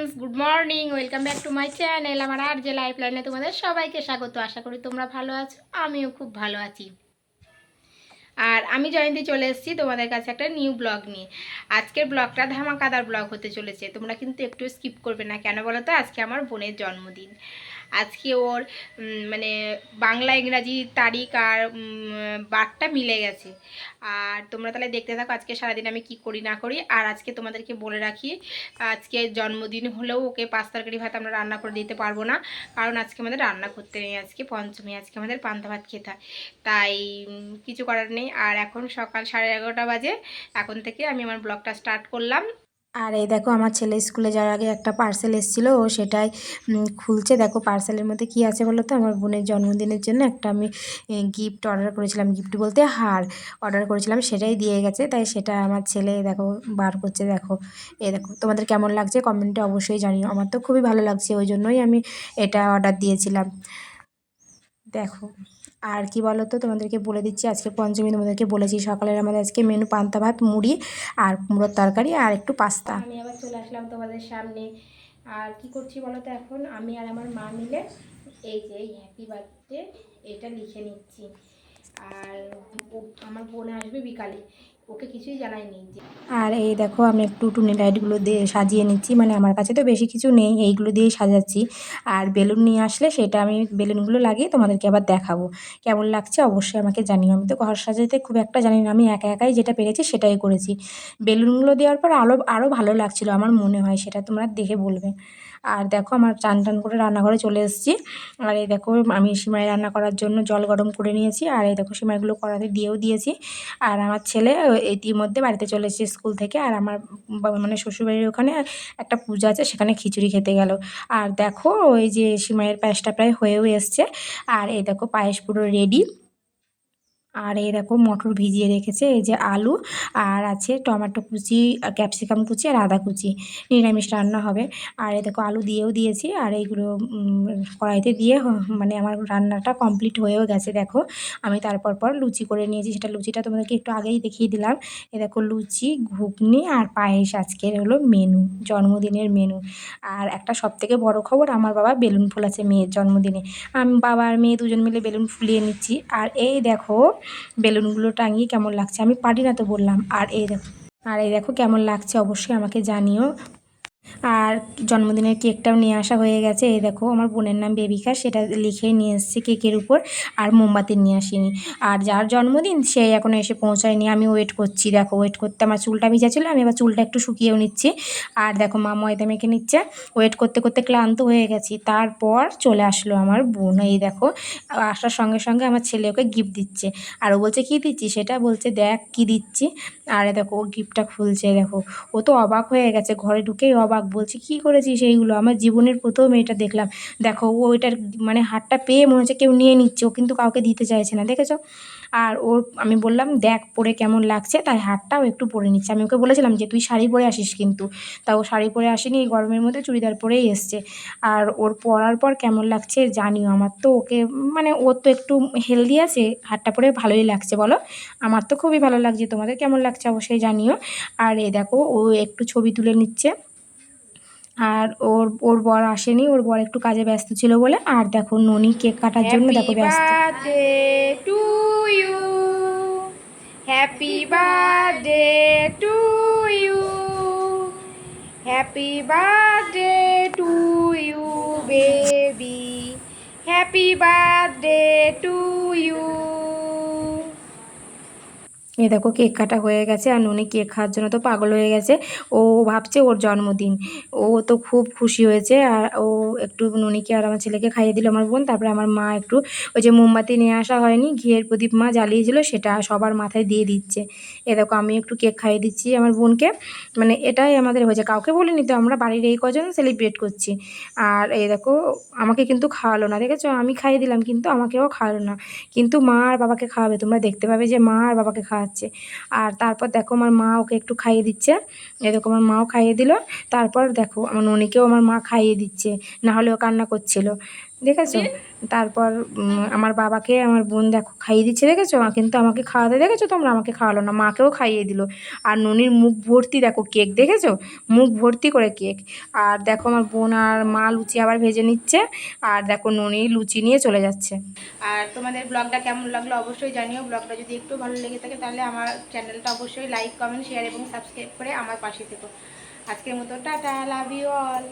Friends good morning welcome back to my channel আমার আর যে লাইফ লাইনে তোমাদের সবাইকে স্বাগত। আশা করি তোমরা ভালো আছো, আমিও খুব ভালো আছি। আর আমি জয়ন্তী চলে এসেছি তোমাদের কাছে একটা নিউ ব্লগ নিয়ে। আজকের ব্লগটা ধামাকাদার ব্লগ হতে চলেছে, তোমরা কিন্তু একটু স্কিপ করবে না, কেন বলো তো? আজকে আমার বোনের জন্মদিন। আজকে ওর মানে বাংলা, ইংরাজি তারিখ আর বারটা মিলে গেছে। আর তোমরা তাহলে দেখতে থাকো আজকে সারাদিন আমি কি করি, না করি। আর আজকে তোমাদেরকে বলে রাখি, আজকে জন্মদিন হলেও ওকে পাঁচ তরকারি ভাত আমরা রান্না করে দিতে পারব না। কারণ আজকে আমাদের রান্না করতে নেই, আজকে পঞ্চমী, আজকে আমাদের পান্তা ভাত খেতে হয়। তাই কিছু করার নেই। আর এখন সকাল সাড়ে এগারোটা বাজে, এখন থেকে আমি আমার ব্লগটা স্টার্ট করলাম। আর এই দেখো আমার ছেলে স্কুলে যাওয়ার আগে একটা পার্সেল এসেছিল, ও সেটাই খুলছে। দেখো পার্সেলের মধ্যে কি আছে বলো তো? আমার বোনের জন্মদিনের জন্য একটা আমি গিফট অর্ডার করেছিলাম। গিফট বলতে হার অর্ডার করেছিলাম, সেটাই দিয়ে গেছে। তাই সেটা আমার ছেলে, দেখো, বার করছে। দেখো, এ দেখো, তোমাদের কেমন লাগছে? কমেন্টে অবশ্যই জানিও। আমার তো খুবই ভালো লাগছে, ওই জন্যই আমি এটা অর্ডার দিয়েছিলাম। দেখো। আর কি বলো তো তোমাদেরকে বলে দিচ্ছি, আজকে পঞ্চমী তোমাদেরকে বলেছি। সকালের আমাদের আজকে মেনু পান্তা ভাত, মুড়ি আর কুমড়োর তরকারি আর একটু পাস্তা। আমি আবার চলে আসলাম তোমাদের সামনে। আর কি করছি বলো তো এখন, আমি আর আমার মা মিলে এই যে এই হ্যাপি বার্থডে এটা লিখে নিচ্ছি। আর আমার বোন আসবে বিকালে। ওকে কিছুই জানাইনি আর এই দেখো, আমি একটু টুনি লাইটগুলো দিয়ে সাজিয়ে নিচ্ছি। মানে আমার কাছে তো বেশি কিছু নেই, এইগুলো দিয়েই সাজাচ্ছি। আর বেলুন নিয়ে আসলে সেটা আমি বেলুনগুলো লাগিয়ে তোমাদেরকে আবার দেখাবো। কেমন লাগছে অবশ্যই আমাকে জানিও। আমি তো ঘর সাজাতে খুব একটা জানি না, আমি একা একাই যেটা পেরেছি সেটাই করেছি। বেলুনগুলো দেওয়ার পর আরও আরও ভালো লাগছিল আমার মনে হয়, সেটা তোমরা দেখে বলবে। আর দেখো, আমার চান টান করে রান্নাঘরে চলে এসেছি। আর এই দেখো, আমি সিমাই রান্না করার জন্য জল গরম করে নিয়েছি। আর এই দেখো, সিমাইগুলো কড়াতে দিয়েও দিয়েছি। আর আমার ছেলে ইতিমধ্যে বাড়িতে চলে এসেছে স্কুল থেকে। আর আমার মানে শ্বশুরবাড়ির ওখানে একটা পূজা আছে, সেখানে খিচুড়ি খেতে গেল। আর দেখো, ওই যে সিমাইয়ের পায়েসটা প্রায় হয়েও এসছে। আর এই দেখো, পায়েস পুরো রেডি আর দেখো মটর ভিজিয়ে রেখেছে, এই যে আলু, আর আছে টমেটো কুচি, ক্যাপসিকাম কুচি আর আদা কুচি। নিরামিষ রান্না হবে। আর এই দেখো আলু দিয়েও দিয়েছি, আর এইগুলো কড়াইতে দিয়ে মানে আমার রান্নাটা কমপ্লিট হয়েও গেছে, দেখো। আমি তারপর পর লুচি করে নিয়েছি, সেটা লুচিটা তোমাদেরকে একটু আগেই দেখিয়ে দিলাম। এ দেখো লুচি, ঘুগনি আর পায়েস আজকের হলো মেনু, জন্মদিনের মেনু। আর একটা সব থেকে বড় খবর, আমার বাবা বেলুন ফোলাছে মেয়ের জন্মদিনে। আমি, বাবা আর মেয়ে দুজন মিলে বেলুন ফুলিয়ে নিচ্ছি। আর এই দেখো বেলুনগুলো টাঙিয়ে কেমন লাগছে আমি পারি না তো বললাম। আর এই দেখো আর এই দেখো কেমন লাগছে অবশ্যই আমাকে জানিও। আর জন্মদিনের কেকটাও নিয়ে আসা হয়ে গেছে। এই দেখো, আমার বোনের নাম বেবিকা, সেটা লিখে নিয়ে এসেছে কেকের উপর, আর মোমবাতি নিয়ে আসিনি। আর যার জন্মদিন সে এখনও এসে পৌঁছায়নি, আমি ওয়েট করছি। দেখো ওয়েট করতে আমার চুলটা ভিজা ছিল আমি এবার চুলটা একটু শুকিয়েও নিচ্ছি। আর দেখো, মা ময়দা মেখে নিচ্ছে। ওয়েট করতে করতে ক্লান্ত হয়ে গেছি। তারপর চলে আসলো আমার বোন। এই দেখো, আসার সঙ্গে সঙ্গে আমার ছেলে ওকে গিফট দিচ্ছে। আর ও বলছে, কী দিচ্ছি সেটা বলছে, দেখ কী দিচ্ছি। আর দেখো, ও গিফটটা খুলছে। দেখো, ও তো অবাক হয়ে গেছে। ঘরে ঢুকেই অবাক বলছে, কী করেছিস এইগুলো? আমার জীবনের প্রথম এটা দেখলাম। দেখো, ও ওইটার মানে হারটা পেয়ে মনে হচ্ছে কেউ নিয়ে নিচ্ছে। ও কিন্তু কাউকে দিতে চাইছে না, দেখেছ? আর ওর, আমি বললাম, দেখ, পরে কেমন লাগছে? তাই হারটাও একটু পরে নিচ্ছে। আমি ওকে বলেছিলাম যে, তুই শাড়ি পরে আসিস কিন্তু। তা ও শাড়ি পরে আসেনি, এই গরমের মধ্যে চুড়িদার পরেই এসছে। আর ওর পরার পর কেমন লাগছে জানিও, আমার তো ওকে মানে ওর তো একটু হেলদি আছে হারটা পরে ভালোই লাগছে, বলো? আমার তো খুবই ভালো লাগছে, তোমাদের কেমন লাগছে অবশ্যই জানিও। আর এ দেখো, ও একটু ছবি তুলে নিচ্ছে। আর ওর ওর বর আসেনি ওর বর একটু কাজে ব্যস্ত ছিল বলে। আর দেখো ননি কেক কাটার জন্য দেখো ব্যস্ত। To you happy birthday to you happy birthday to you baby happy birthday to you এ দেখো কেক কাটা হয়ে গেছে আর ননি কেক খাওয়ার জন্য তো পাগল হয়ে গেছে। ও ভাবছে ওর জন্মদিন। ও তো খুব খুশি হয়েছে আর ও একটু ননিকে আর আমার ছেলেকে খাইয়ে দিল আমার বোন। তারপরে আমার মা একটু ওই যে মোমবাতি নিয়ে আসা হয়নি, ঘিয়ের প্রদীপ মা জ্বালিয়েছিল, সেটা সবার মাথায় দিয়ে দিচ্ছে। এ দেখো আমি একটু কেক খাইয়ে দিচ্ছি আমার বোনকে। মানে এটাই আমাদের হয়েছে। কাউকে বলিনি তো, আমরা বাড়ির এই কজন সেলিব্রেট করছি। আর এই দেখো আমাকে কিন্তু খাওয়ালো না, দেখেছ? আমি খাইয়ে দিলাম, কিন্তু আমাকেও খাওয়ালো না। কিন্তু মা আর বাবাকে খাওয়াবে। তোমরা দেখতে পাবে যে মা আর বাবাকে খাওয়াচ্ছে আর তারপর দেখো আমার মা ওকে একটু খাইয়ে দিচ্ছে। এরকম আমার মাও খাইয়ে দিল। তারপর দেখো আমার ননিকেও আমার মা খাইয়ে দিচ্ছে। না হলে ও কান্না করছিল। দেখেছ? তারপর আমার বাবাকে আমার বোন দেখো খাইয়ে দিচ্ছে দেখেছ? কিন্তু আমাকে খাওয়াতে দেখেছ তোমরা? আমাকে খাওয়ালো না মাকেও খাইয়ে দিল। আর ননির মুখ ভর্তি দেখো কেক দেখেছ? মুখ ভর্তি করে কেক। আর দেখো আমার বোন আর মা লুচি আবার ভেজে নিচ্ছে। আর দেখো ননি লুচি নিয়ে চলে যাচ্ছে। আর তোমাদের ব্লগটা কেমন লাগল অবশ্যই জানিও। ব্লগটা যদি একটু ভালো লেগে থাকে তাহলে আমার চ্যানেলটা অবশ্যই লাইক কমেন্ট শেয়ার এবং সাবস্ক্রাইব করে আমার পাশে থেকো। আজকের মতো টাটা লাভ ইউ অল